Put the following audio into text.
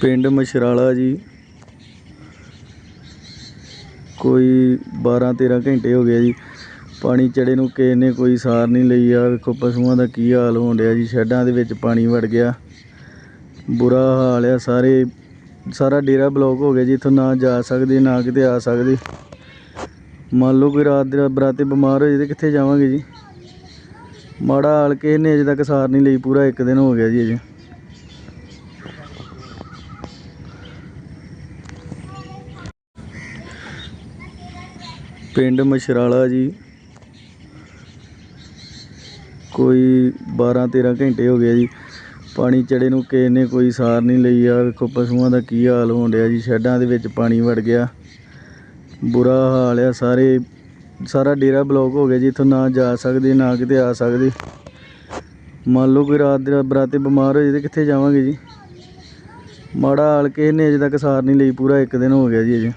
ਪਿੰਡ ਮਛਰਾਲਾ ਜੀ। ਕੋਈ 12 13 ਘੰਟੇ ਹੋ ਗਏ ਜੀ। ਪਾਣੀ ਚੜੇ ਨੂੰ ਕਿਸੇ ਨੇ ਕੋਈ ਸਾਰ ਨਹੀਂ ਲਈ ਆ। ਵੇਖੋ ਪਸ਼ੂਆਂ ਦਾ ਕੀ ਹਾਲ ਹੋਣ ਡਿਆ ਜੀ। ਸ਼ੈੱਡਾਂ ਦੇ ਵਿੱਚ ਪਾਣੀ ਵੜ ਗਿਆ। ਬੁਰਾ ਹਾਲ ਆ ਸਾਰੇ। ਸਾਰਾ ਡੇਰਾ ਬਲੌਕ ਹੋ ਗਿਆ ਜੀ। ਇੱਥੋਂ ਨਾ ਜਾ ਸਕਦੇ, ਨਾ ਕਿਤੇ ਆ ਸਕਦੇ। ਮੰਨ ਲਓ ਕੋਈ ਰਾਤ ਦੇ ਬਰਾਤੇ ਬਿਮਾਰ ਹੋ ਜੇ ਤੇ ਕਿੱਥੇ ਜਾਵਾਂਗੇ ਜੀ। ਮਾੜਾ ਹਾਲ ਕਿਸੇ ਨੇ ਅਜੇ ਤੱਕ ਸਾਰ ਨਹੀਂ ਲਈ। ਪੂਰਾ ਇੱਕ ਦਿਨ ਹੋ ਗਿਆ ਜੀ ਅਜੇ। ਪਿੰਡ ਮਛਰਾਲਾ ਜੀ। ਕੋਈ 12 13 ਘੰਟੇ ਹੋ ਗਏ ਜੀ। ਪਾਣੀ ਚੜੇ ਨੂੰ ਕਿਸੇ ਨੇ ਕੋਈ ਸਾਰ ਨਹੀਂ ਲਈ। ਆ ਵੇਖੋ ਪਸ਼ੂਆਂ ਦਾ ਕੀ ਹਾਲ ਹੋਣ ਡਿਆ ਜੀ। ਸ਼ੈੱਡਾਂ ਦੇ ਵਿੱਚ ਪਾਣੀ ਵੜ ਗਿਆ। ਬੁਰਾ ਹਾਲ ਆ। ਸਾਰੇ, ਸਾਰਾ ਡੇਰਾ ਬਲੌਕ ਹੋ ਗਿਆ ਜੀ। ਇੱਥੋਂ ਨਾ ਜਾ ਸਕਦੇ, ਨਾ ਕਿਤੇ ਆ ਸਕਦੇ। ਮੰਨ ਲਓ ਕੋਈ ਰਾਤ ਦੇ ਬਰਾਤੇ ਬਿਮਾਰ ਹੋ ਜੇ ਤੇ ਕਿੱਥੇ ਜਾਵਾਂਗੇ ਜੀ? ਮਾੜਾ ਹਾਲ ਕਿਸੇ ਨੇ ਅਜੇ ਤੱਕ ਸਾਰ ਨਹੀਂ ਲਈ। ਪੂਰਾ ਇੱਕ ਦਿਨ ਹੋ ਗਿਆ ਜੀ ਅਜੇ।